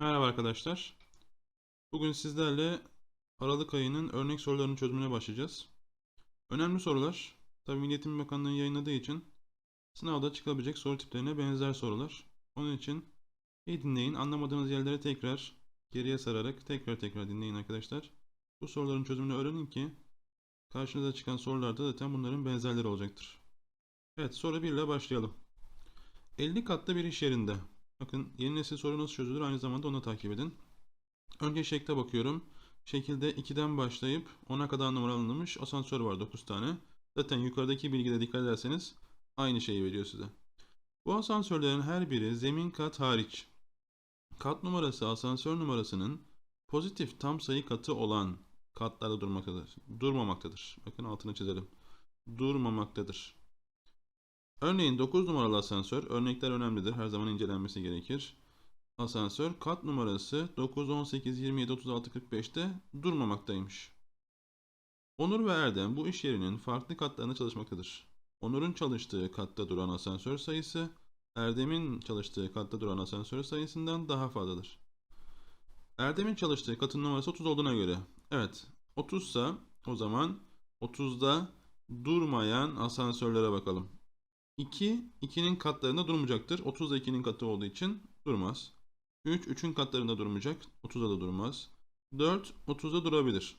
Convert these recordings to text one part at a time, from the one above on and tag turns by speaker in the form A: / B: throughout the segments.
A: Merhaba arkadaşlar. Bugün sizlerle Aralık ayının örnek sorularının çözümüne başlayacağız. Önemli sorular. Tabii Milli Eğitim yayınladığı için sınavda çıkabilecek soru tiplerine benzer sorular. Onun için iyi dinleyin. Anlamadığınız yerlere tekrar geriye sararak tekrar tekrar dinleyin arkadaşlar. Bu soruların çözümünü öğrenin ki karşınıza çıkan sorularda zaten bunların benzerleri olacaktır. Evet soru 1 ile başlayalım. 50 katlı bir iş yerinde Bakın yeni nesil soru nasıl çözülür aynı zamanda onu takip edin. Önce şekle bakıyorum. Şekilde 2'den başlayıp 10'a kadar numaralanmış asansör var 9 tane. Zaten yukarıdaki bilgide dikkat ederseniz aynı şeyi veriyor size. Bu asansörlerin her biri zemin kat hariç. Kat numarası asansör numarasının pozitif tam sayı katı olan katlarda durmaktadır. Durmamaktadır. Bakın altını çizelim. Durmamaktadır. Örneğin 9 numaralı asansör, örnekler önemlidir, her zaman incelenmesi gerekir. Asansör kat numarası 9, 18, 27, 36, 45'te durmamaktaymış. Onur ve Erdem bu iş yerinin farklı katlarında çalışmaktadır. Onur'un çalıştığı katta duran asansör sayısı, Erdem'in çalıştığı katta duran asansör sayısından daha fazladır. Erdem'in çalıştığı katın numarası 30 olduğuna göre, evet 30 ise o zaman 30'da durmayan asansörlere bakalım. 2, 2'nin katlarında durmayacaktır. 30 da 2'nin katı olduğu için durmaz. 3, 3'ün katlarında durmayacak. 30'da da durmaz. 4, 30'da durabilir.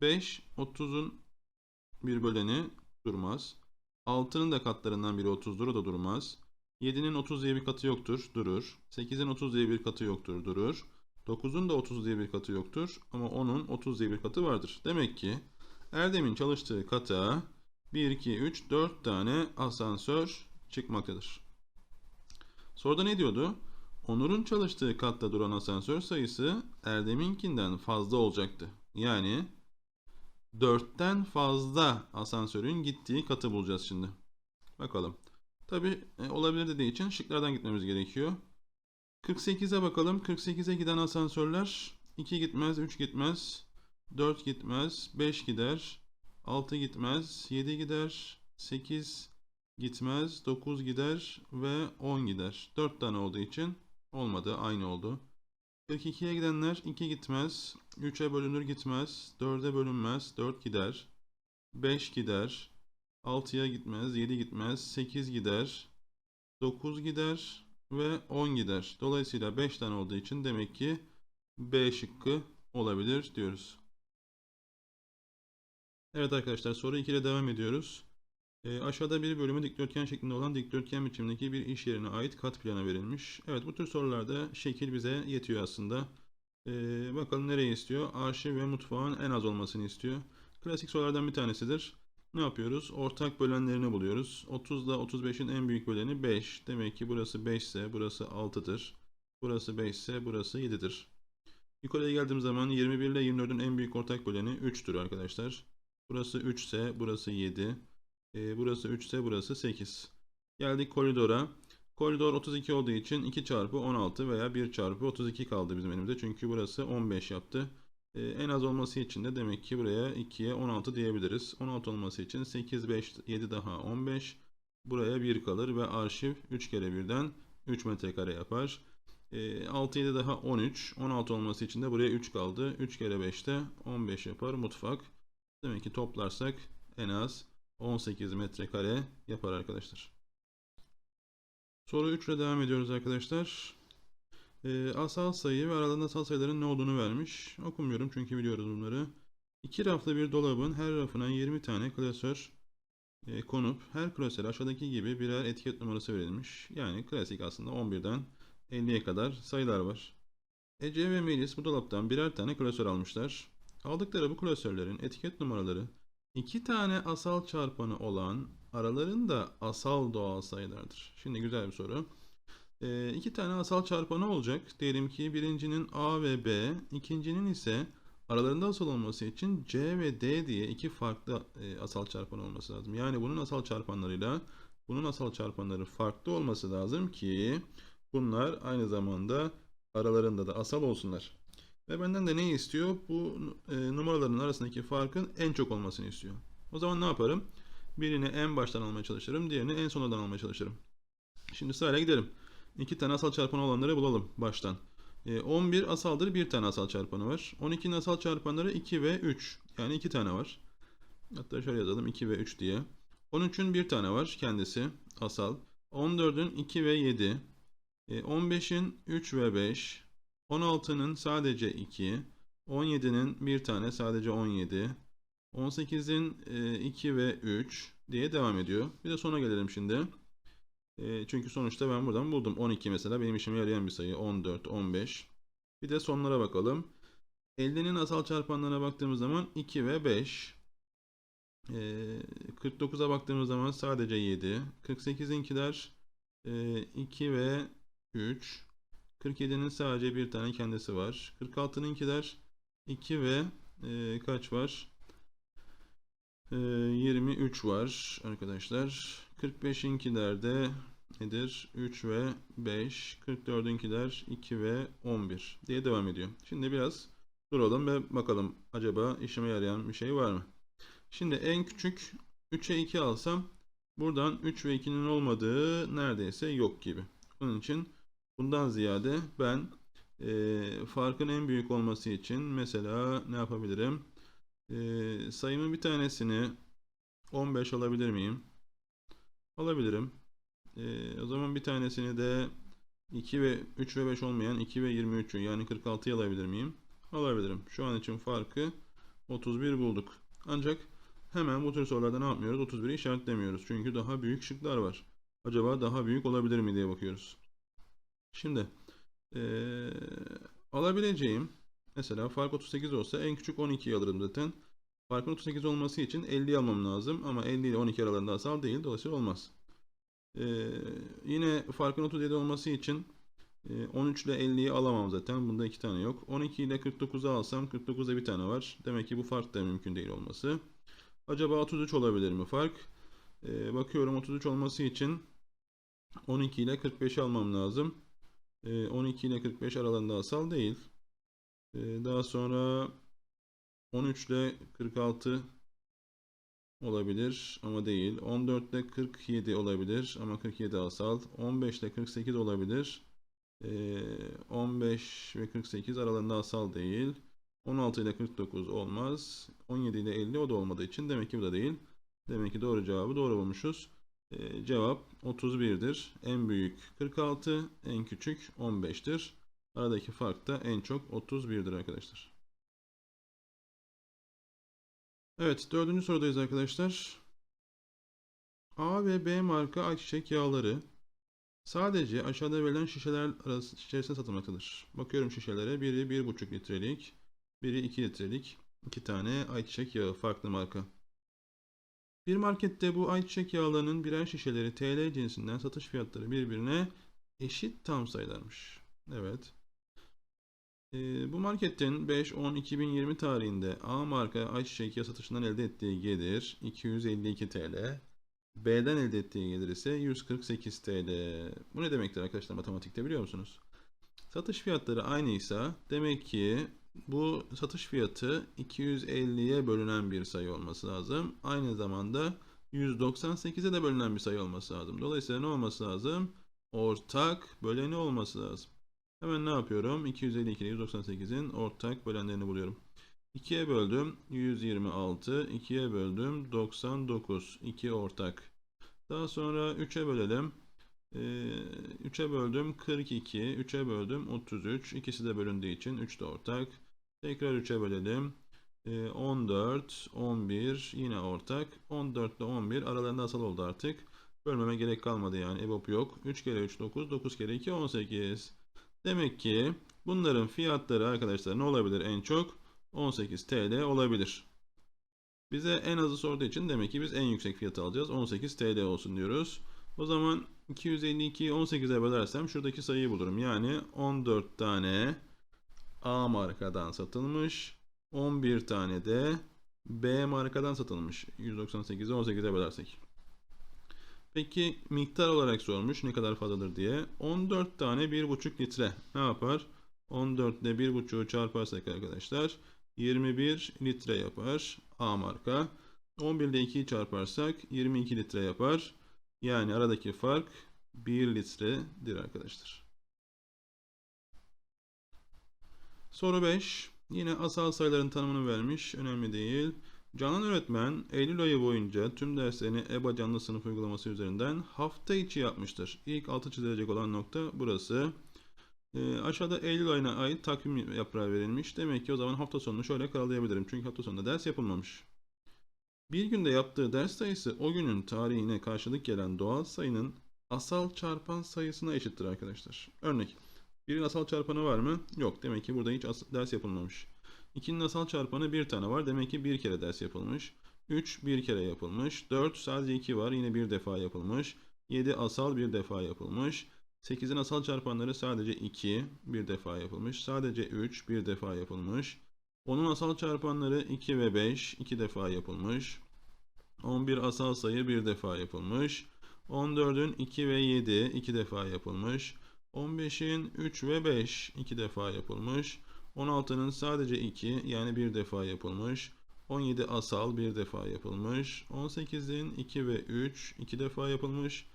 A: 5, 30'un bir böleni durmaz. 6'nın da katlarından biri 30'dur o da durmaz. 7'nin 30 diye bir katı yoktur, durur. 8'in 30 diye bir katı yoktur, durur. 9'un da 30 diye bir katı yoktur ama 10'un 30 diye bir katı vardır. Demek ki Erdem'in çalıştığı kata 1, 2, 3, 4 tane asansör çıkmaktadır. Soruda ne diyordu? Onur'un çalıştığı katta duran asansör sayısı Erdem'inkinden fazla olacaktı. Yani 4'ten fazla asansörün gittiği katı bulacağız şimdi. Bakalım. Tabi olabilir dediği için şıklardan gitmemiz gerekiyor. 48'e bakalım. 48'e giden asansörler 2 gitmez, 3 gitmez, 4 gitmez, 5 gider, 6 gitmez, 7 gider, 8 gitmez, 9 gider ve 10 gider. 4 tane olduğu için olmadı, aynı oldu. 42'ye gidenler 2 gitmez, 3'e bölünür gitmez, 4'e bölünmez, 4 gider, 5 gider, 6'ya gitmez, 7 gitmez, 8 gider, 9 gider ve 10 gider. Dolayısıyla 5 tane olduğu için demek ki B şıkkı olabilir diyoruz. Evet arkadaşlar soru 2 ile devam ediyoruz. E, aşağıda bir bölümü dikdörtgen şeklinde olan dikdörtgen biçimdeki bir iş yerine ait kat planı verilmiş. Evet bu tür sorularda şekil bize yetiyor aslında. E, bakalım nereye istiyor? Arşiv ve mutfağın en az olmasını istiyor. Klasik sorulardan bir tanesidir. Ne yapıyoruz? Ortak bölenlerini buluyoruz. 30 ile 35'in en büyük böleni 5. Demek ki burası 5 ise burası 6'dır. Burası 5 ise burası 7'dir. Yukarıya geldiğim zaman 21 ile 24'ün en büyük ortak böleni 3'tür arkadaşlar. Burası 3 ise burası 7. E, burası 3 ise burası 8. Geldik koridora. Koridor 32 olduğu için 2 çarpı 16 veya 1 çarpı 32 kaldı bizim elimizde. Çünkü burası 15 yaptı. E, en az olması için de demek ki buraya 2'ye 16 diyebiliriz. 16 olması için 8, 5, 7 daha 15. Buraya 1 kalır ve arşiv 3 kere 1'den 3 metrekare yapar. E, 6, 7 daha 13. 16 olması için de buraya 3 kaldı. 3 kere 5'te 15 yapar mutfak. Demek ki toplarsak en az 18 metrekare yapar arkadaşlar. Soru 3 ile devam ediyoruz arkadaşlar. E, asal sayı ve aralarında asal sayıların ne olduğunu vermiş. Okumuyorum çünkü biliyoruz bunları. İki raflı bir dolabın her rafına 20 tane klasör e, konup her klasöre aşağıdaki gibi birer etiket numarası verilmiş. Yani klasik aslında 11'den 50'ye kadar sayılar var. Ece ve Melis bu dolaptan birer tane klasör almışlar. Aldıkları bu klasörlerin etiket numaraları iki tane asal çarpanı olan aralarında asal doğal sayılardır. Şimdi güzel bir soru. E, iki tane asal çarpanı olacak. Diyelim ki birincinin A ve B, ikincinin ise aralarında asal olması için C ve D diye iki farklı e, asal çarpan olması lazım. Yani bunun asal çarpanlarıyla bunun asal çarpanları farklı olması lazım ki bunlar aynı zamanda aralarında da asal olsunlar. Ve benden de ne istiyor? Bu e, numaraların arasındaki farkın en çok olmasını istiyor. O zaman ne yaparım? Birini en baştan almaya çalışırım. Diğerini en sonradan almaya çalışırım. Şimdi sırayla gidelim. İki tane asal çarpanı olanları bulalım baştan. E, 11 asaldır. Bir tane asal çarpanı var. 12'nin asal çarpanları 2 ve 3. Yani 2 tane var. Hatta şöyle yazalım 2 ve 3 diye. 13'ün bir tane var kendisi asal. 14'ün 2 ve 7. E, 15'in 3 ve 5. 16'nın sadece 2. 17'nin bir tane sadece 17. 18'in 2 e, ve 3 diye devam ediyor. Bir de sona gelelim şimdi. E, çünkü sonuçta ben buradan buldum. 12 mesela benim işime yarayan bir sayı. 14, 15. Bir de sonlara bakalım. 50'nin asal çarpanlarına baktığımız zaman 2 ve 5. E, 49'a baktığımız zaman sadece 7. 48'inkiler 2 ve 3. 47'nin sadece bir tane kendisi var. 46'nınkiler 2 ve e, kaç var? E, 23 var arkadaşlar. 45'inkilerde nedir? 3 ve 5. 44'ünkiler 2 ve 11 diye devam ediyor. Şimdi biraz duralım ve bakalım acaba işime yarayan bir şey var mı? Şimdi en küçük 3'e 2 alsam buradan 3 ve 2'nin olmadığı neredeyse yok gibi. Bunun için bundan ziyade ben e, farkın en büyük olması için mesela ne yapabilirim? E, sayımın bir tanesini 15 alabilir miyim? Alabilirim. E, o zaman bir tanesini de 2 ve 3 ve 5 olmayan 2 ve 23'ü yani 46'yı alabilir miyim? Alabilirim. Şu an için farkı 31 bulduk. Ancak hemen bu tür sorularda ne yapmıyoruz? 31'i işaretlemiyoruz. Çünkü daha büyük şıklar var. Acaba daha büyük olabilir mi diye bakıyoruz. Şimdi ee, alabileceğim mesela fark 38 olsa en küçük 12'yi alırım zaten. Farkın 38 olması için 50'yi almam lazım ama 50 ile 12 aralarında asal değil dolayısıyla olmaz. Ee, yine farkın 37 olması için 13 ile 50'yi alamam zaten. Bunda iki tane yok. 12 ile 49'u alsam 49'da bir tane var. Demek ki bu fark da mümkün değil olması. Acaba 33 olabilir mi fark? Ee, bakıyorum 33 olması için 12 ile 45'i almam lazım. 12 ile 45 aralarında asal değil. Daha sonra 13 ile 46 olabilir ama değil. 14 ile 47 olabilir ama 47 asal. 15 ile 48 olabilir. 15 ve 48 aralarında asal değil. 16 ile 49 olmaz. 17 ile 50 o da olmadığı için demek ki bu da değil. Demek ki doğru cevabı doğru bulmuşuz. Ee, cevap 31'dir. En büyük 46, en küçük 15'tir. Aradaki fark da en çok 31'dir arkadaşlar. Evet, dördüncü sorudayız arkadaşlar. A ve B marka ayçiçek yağları sadece aşağıda verilen şişeler arası içerisinde satılmaktadır. Bakıyorum şişelere. Biri 1,5 litrelik, biri 2 litrelik. iki tane ayçiçek yağı farklı marka. Bir markette bu ayçiçek yağlarının birer şişeleri TL cinsinden satış fiyatları birbirine eşit tam sayılarmış. Evet. Ee, bu marketin 5-10-2020 tarihinde A marka ayçiçek yağı satışından elde ettiği gelir 252 TL. B'den elde ettiği gelir ise 148 TL. Bu ne demektir arkadaşlar matematikte biliyor musunuz? Satış fiyatları aynıysa demek ki bu satış fiyatı 250'ye bölünen bir sayı olması lazım. Aynı zamanda 198'e de bölünen bir sayı olması lazım. Dolayısıyla ne olması lazım? Ortak böleni olması lazım. Hemen ne yapıyorum? 252 ile 198'in ortak bölenlerini buluyorum. 2'ye böldüm 126, 2'ye böldüm 99, 2 ortak. Daha sonra 3'e bölelim. 3'e ee, böldüm 42, 3'e böldüm 33. İkisi de bölündüğü için 3 de ortak. Tekrar 3'e bölelim. 14, ee, 11 yine ortak. 14 ile 11 aralarında asal oldu artık. Bölmeme gerek kalmadı yani. EBOB yok. 3 kere 3 9, 9 kere 2 18. Demek ki bunların fiyatları arkadaşlar ne olabilir en çok? 18 TL olabilir. Bize en azı sorduğu için demek ki biz en yüksek fiyatı alacağız. 18 TL olsun diyoruz. O zaman 252'yi 18'e bölersem şuradaki sayıyı bulurum. Yani 14 tane A markadan satılmış. 11 tane de B markadan satılmış. 198'i 18'e bölersek. Peki miktar olarak sormuş ne kadar fazladır diye. 14 tane 1,5 litre ne yapar? 14 ile 1,5'u çarparsak arkadaşlar 21 litre yapar A marka. 11 ile 2'yi çarparsak 22 litre yapar. Yani aradaki fark 1 litredir arkadaşlar. Soru 5. Yine asal sayıların tanımını vermiş. Önemli değil. Canan öğretmen Eylül ayı boyunca tüm derslerini EBA canlı sınıf uygulaması üzerinden hafta içi yapmıştır. İlk altı çizilecek olan nokta burası. Ee, aşağıda Eylül ayına ait takvim yaprağı verilmiş. Demek ki o zaman hafta sonunu şöyle karalayabilirim. Çünkü hafta sonunda ders yapılmamış. Bir günde yaptığı ders sayısı o günün tarihine karşılık gelen doğal sayının asal çarpan sayısına eşittir arkadaşlar. Örnek. Birin asal çarpanı var mı? Yok. Demek ki burada hiç ders yapılmamış. 2'nin asal çarpanı bir tane var. Demek ki bir kere ders yapılmış. 3 bir kere yapılmış. 4 sadece 2 var. Yine bir defa yapılmış. 7 asal bir defa yapılmış. 8'in asal çarpanları sadece 2 bir defa yapılmış. Sadece 3 bir defa yapılmış. 10'un asal çarpanları 2 ve 5 iki defa yapılmış. 11 asal sayı bir defa yapılmış. 14'ün 2 ve 7 iki defa yapılmış. 15'in 3 ve 5 iki defa yapılmış. 16'nın sadece 2 yani bir defa yapılmış. 17 asal bir defa yapılmış. 18'in 2 ve 3 iki defa yapılmış.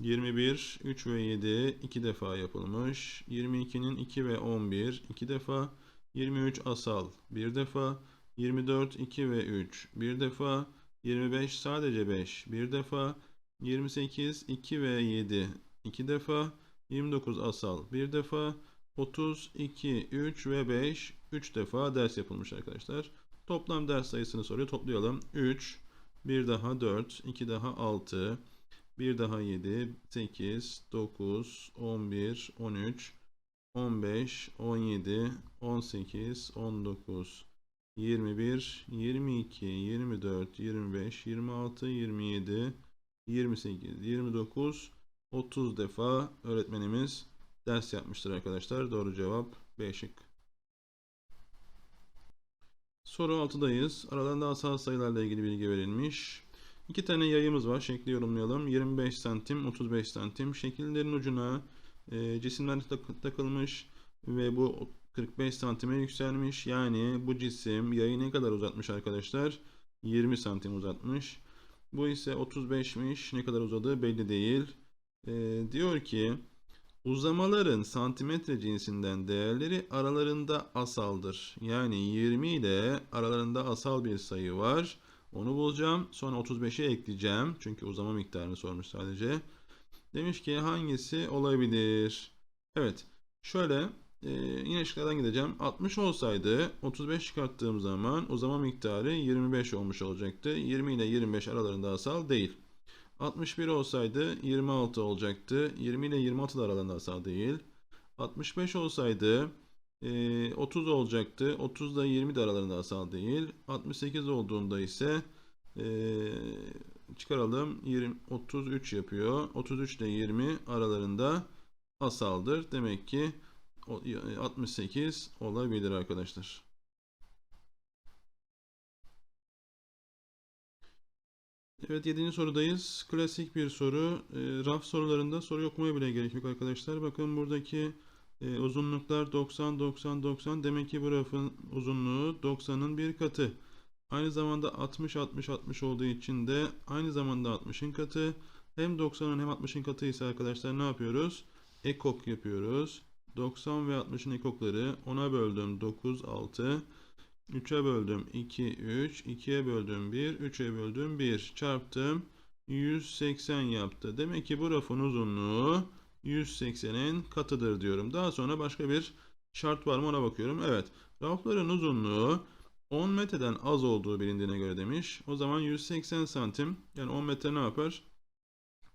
A: 21, 3 ve 7 iki defa yapılmış. 22'nin 2 ve 11 iki defa. 23 asal bir defa. 24, 2 ve 3 bir defa. 25 sadece 5 bir defa. 28, 2 ve 7 iki defa. 29 asal bir defa. 30, 2, 3 ve 5 3 defa ders yapılmış arkadaşlar. Toplam ders sayısını soruyor. Toplayalım. 3, bir daha 4, 2 daha 6, bir daha 7, 8, 9, 11, 13, 15, 17, 18, 19, 21, 22, 24, 25, 26, 27, 28, 29, 30 defa öğretmenimiz ders yapmıştır arkadaşlar. Doğru cevap B şık. Soru 6'dayız. Aralarında asal sayılarla ilgili bilgi verilmiş. İki tane yayımız var. Şekli yorumlayalım. 25 santim, 35 santim. Şekillerin ucuna e, cisimler tak- takılmış ve bu 45 santime yükselmiş. Yani bu cisim yayı ne kadar uzatmış arkadaşlar? 20 santim uzatmış. Bu ise 35'miş. Ne kadar uzadığı belli değil. E, diyor ki uzamaların santimetre cinsinden değerleri aralarında asaldır. Yani 20 ile aralarında asal bir sayı var. Onu bulacağım. Sonra 35'e ekleyeceğim. Çünkü uzama miktarını sormuş sadece. Demiş ki hangisi olabilir? Evet. Şöyle e, yine şıklardan gideceğim. 60 olsaydı 35 çıkarttığım zaman uzama miktarı 25 olmuş olacaktı. 20 ile 25 aralarında asal değil. 61 olsaydı 26 olacaktı. 20 ile 26 da aralarında asal değil. 65 olsaydı e, 30 olacaktı. 30 da 20 de aralarında asal değil. 68 olduğunda ise e, çıkaralım. 20, 33 yapıyor. 33 ile 20 aralarında asaldır. Demek ki o- 68 olabilir arkadaşlar. Evet 7. sorudayız. Klasik bir soru. E, raf sorularında soru okumaya bile gerek yok arkadaşlar. Bakın buradaki e, uzunluklar 90, 90, 90. Demek ki bu rafın uzunluğu 90'ın bir katı. Aynı zamanda 60, 60, 60 olduğu için de aynı zamanda 60'ın katı. Hem 90'ın hem 60'ın katı ise arkadaşlar ne yapıyoruz? Ekok yapıyoruz. 90 ve 60'ın ekokları 10'a böldüm 9, 6. 3'e böldüm 2, 3. 2'ye böldüm 1. 3'e böldüm 1. Çarptım. 180 yaptı. Demek ki bu rafın uzunluğu 180'in katıdır diyorum. Daha sonra başka bir şart var mı ona bakıyorum. Evet. Rafların uzunluğu 10 metreden az olduğu bilindiğine göre demiş. O zaman 180 santim yani 10 metre ne yapar?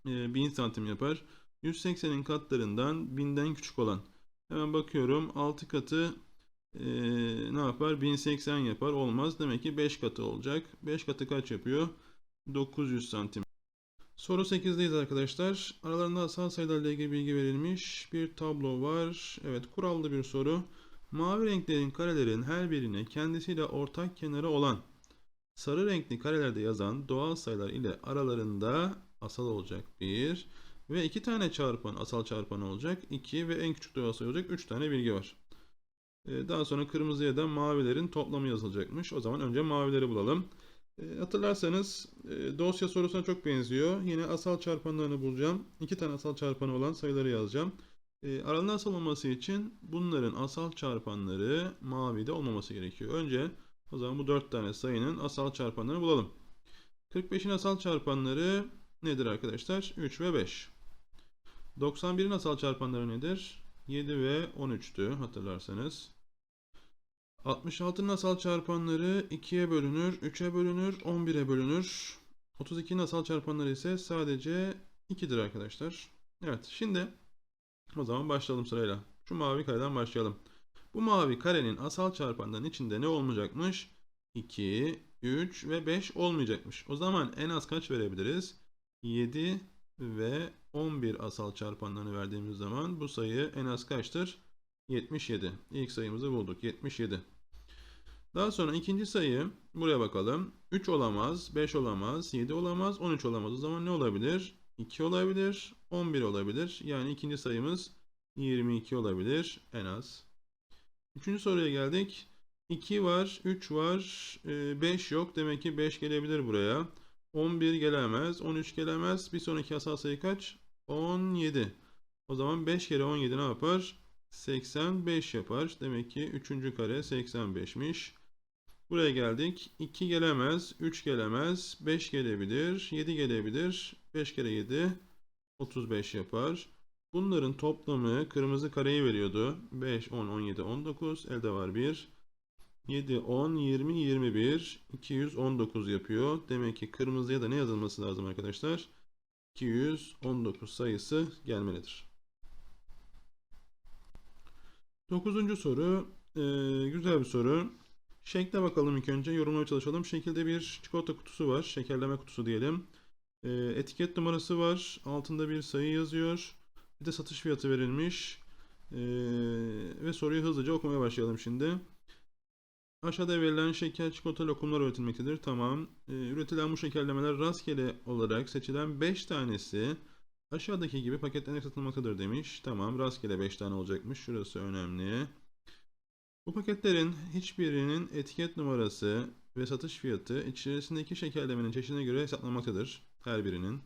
A: Ee, 1000 santim yapar. 180'in katlarından 1000'den küçük olan. Hemen bakıyorum 6 katı ee, ne yapar? 1080 yapar. Olmaz. Demek ki 5 katı olacak. 5 katı kaç yapıyor? 900 santim. Soru 8'deyiz arkadaşlar. Aralarında asal sayılarla ilgili bilgi verilmiş. Bir tablo var. Evet kurallı bir soru. Mavi renklerin karelerin her birine kendisiyle ortak kenarı olan sarı renkli karelerde yazan doğal sayılar ile aralarında asal olacak 1 ve 2 tane çarpan asal çarpan olacak 2 ve en küçük doğal sayı olacak 3 tane bilgi var. Ee, Daha sonra kırmızıya da mavilerin toplamı yazılacakmış. O zaman önce mavileri bulalım. Ee, Hatırlarsanız e, dosya sorusuna çok benziyor. Yine asal çarpanlarını bulacağım. İki tane asal çarpanı olan sayıları yazacağım. E, asal olması için bunların asal çarpanları mavide olmaması gerekiyor. Önce o zaman bu 4 tane sayının asal çarpanlarını bulalım. 45'in asal çarpanları nedir arkadaşlar? 3 ve 5. 91'in asal çarpanları nedir? 7 ve 13'tü hatırlarsanız. 66'nın asal çarpanları 2'ye bölünür, 3'e bölünür, 11'e bölünür. 32'nin asal çarpanları ise sadece 2'dir arkadaşlar. Evet şimdi o zaman başlayalım sırayla. Şu mavi kareden başlayalım. Bu mavi karenin asal çarpanların içinde ne olmayacakmış? 2, 3 ve 5 olmayacakmış. O zaman en az kaç verebiliriz? 7 ve 11 asal çarpanlarını verdiğimiz zaman bu sayı en az kaçtır? 77. İlk sayımızı bulduk. 77. Daha sonra ikinci sayı buraya bakalım. 3 olamaz, 5 olamaz, 7 olamaz, 13 olamaz. O zaman ne olabilir? 2 olabilir, 11 olabilir. Yani ikinci sayımız 22 olabilir en az. Üçüncü soruya geldik. 2 var, 3 var, 5 yok. Demek ki 5 gelebilir buraya. 11 gelemez, 13 gelemez. Bir sonraki asal sayı kaç? 17. O zaman 5 kere 17 ne yapar? 85 yapar. Demek ki 3. kare 85'miş. Buraya geldik. 2 gelemez, 3 gelemez, 5 gelebilir, 7 gelebilir. 5 kere 7 35 yapar. Bunların toplamı kırmızı kareyi veriyordu. 5, 10, 17, 19. Elde var 1. 7, 10, 20, 21. 219 yapıyor. Demek ki kırmızıya da ne yazılması lazım arkadaşlar? 219 sayısı gelmelidir. Dokuzuncu soru. Ee, güzel bir soru. Şekle bakalım ilk önce. Yorumlamaya çalışalım. Şekilde bir çikolata kutusu var. Şekerleme kutusu diyelim. Ee, etiket numarası var. Altında bir sayı yazıyor. Bir de satış fiyatı verilmiş. Ee, ve soruyu hızlıca okumaya başlayalım şimdi. Aşağıda verilen şeker çikolata lokumlar üretilmektedir. Tamam. Ee, üretilen bu şekerlemeler rastgele olarak seçilen 5 tanesi aşağıdaki gibi paketlenerek satılmaktadır demiş. Tamam. Rastgele 5 tane olacakmış. Şurası önemli. Bu paketlerin hiçbirinin etiket numarası ve satış fiyatı içerisindeki şekerlemenin çeşidine göre hesaplanmaktadır. Her birinin.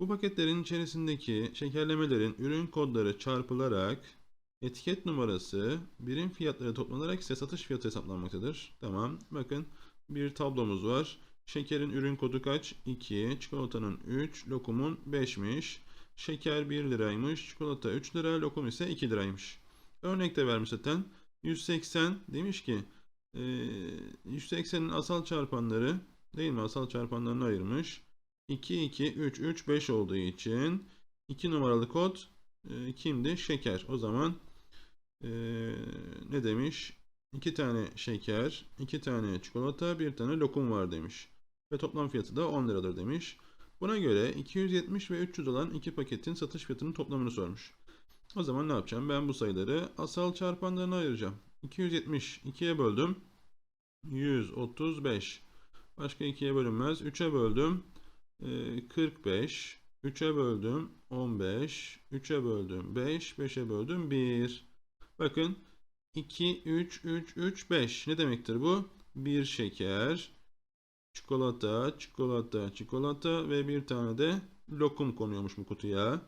A: Bu paketlerin içerisindeki şekerlemelerin ürün kodları çarpılarak etiket numarası birim fiyatları toplanarak ise satış fiyatı hesaplanmaktadır. Tamam. Bakın bir tablomuz var. Şekerin ürün kodu kaç? 2. Çikolatanın 3. Lokumun 5'miş. Şeker 1 liraymış. Çikolata 3 lira. Lokum ise 2 liraymış. Örnekte vermiş zaten. 180 demiş ki e, 180'in asal çarpanları değil mi? Asal çarpanlarını ayırmış. 2, 2, 3, 3, 5 olduğu için 2 numaralı kod e, kimdi? Şeker. O zaman e, ne demiş? 2 tane şeker, 2 tane çikolata, 1 tane lokum var demiş. Ve toplam fiyatı da 10 liradır demiş. Buna göre 270 ve 300 olan iki paketin satış fiyatının toplamını sormuş. O zaman ne yapacağım? Ben bu sayıları asal çarpanlarına ayıracağım. 270 2'ye böldüm. 135. Başka 2'ye bölünmez. 3'e böldüm. Ee, 45. 3'e böldüm. 15. 3'e böldüm. 5. 5'e böldüm. 1. Bakın. 2, 3, 3, 3, 5. Ne demektir bu? Bir şeker, çikolata, çikolata, çikolata ve bir tane de lokum konuyormuş bu kutuya.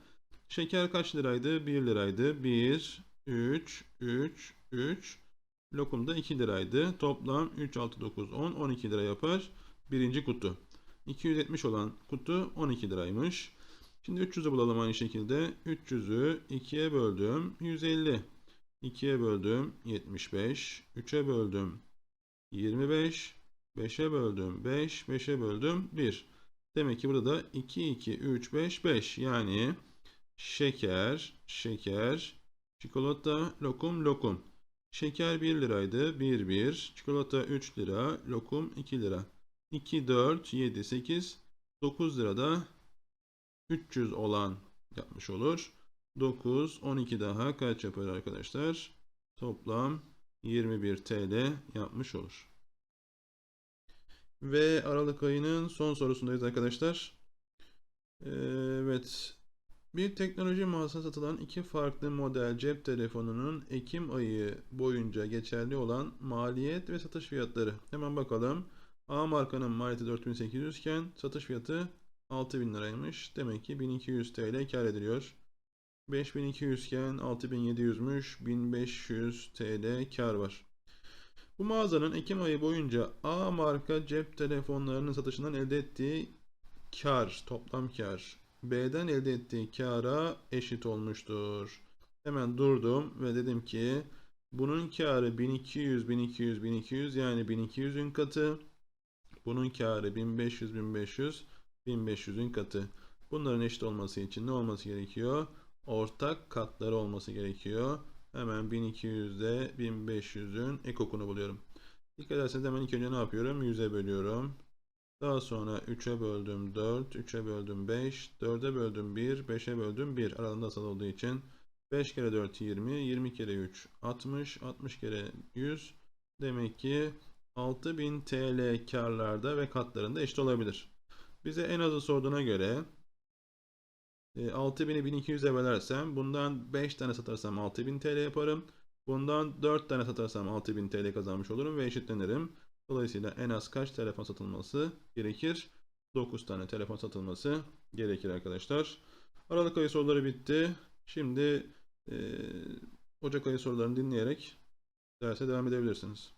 A: Şeker kaç liraydı? 1 liraydı. 1, 3, 3, 3. Lokum da 2 liraydı. Toplam 3, 6, 9, 10, 12 lira yapar. Birinci kutu. 270 olan kutu 12 liraymış. Şimdi 300'ü bulalım aynı şekilde. 300'ü 2'ye böldüm. 150. 2'ye böldüm. 75. 3'e böldüm. 25. 5'e böldüm. 5. 5'e böldüm. 1. Demek ki burada 2, 2, 3, 5, 5. Yani şeker, şeker, çikolata, lokum, lokum. Şeker 1 liraydı. 1, 1. Çikolata 3 lira. Lokum 2 lira. 2, 4, 7, 8, 9 lirada 300 olan yapmış olur. 9, 12 daha kaç yapar arkadaşlar? Toplam 21 TL yapmış olur. Ve Aralık ayının son sorusundayız arkadaşlar. Evet. Bir teknoloji mağazasında satılan iki farklı model cep telefonunun Ekim ayı boyunca geçerli olan maliyet ve satış fiyatları. Hemen bakalım. A markanın maliyeti 4800 iken satış fiyatı 6000 liraymış. Demek ki 1200 TL kar ediliyor. 5200 iken 6700'müş. 1500 TL kar var. Bu mağazanın Ekim ayı boyunca A marka cep telefonlarının satışından elde ettiği kar, toplam kar B'den elde ettiği kara eşit olmuştur. Hemen durdum ve dedim ki bunun karı 1200, 1200, 1200 yani 1200'ün katı. Bunun karı 1500, 1500, 1500'ün katı. Bunların eşit olması için ne olması gerekiyor? Ortak katları olması gerekiyor. Hemen 1200'de 1500'ün ekokunu buluyorum. Dikkat ederseniz hemen ilk önce ne yapıyorum? 100'e bölüyorum. Daha sonra 3'e böldüm 4, 3'e böldüm 5, 4'e böldüm 1, 5'e böldüm 1. Aralarında asal olduğu için 5 kere 4 20, 20 kere 3 60, 60 kere 100. Demek ki 6000 TL karlarda ve katlarında eşit olabilir. Bize en azı sorduğuna göre e, 6000'i 1200'e bölersem bundan 5 tane satarsam 6000 TL yaparım. Bundan 4 tane satarsam 6000 TL kazanmış olurum ve eşitlenirim. Dolayısıyla en az kaç telefon satılması gerekir? 9 tane telefon satılması gerekir arkadaşlar. Aralık ayı soruları bitti. Şimdi e, Ocak ayı sorularını dinleyerek derse devam edebilirsiniz.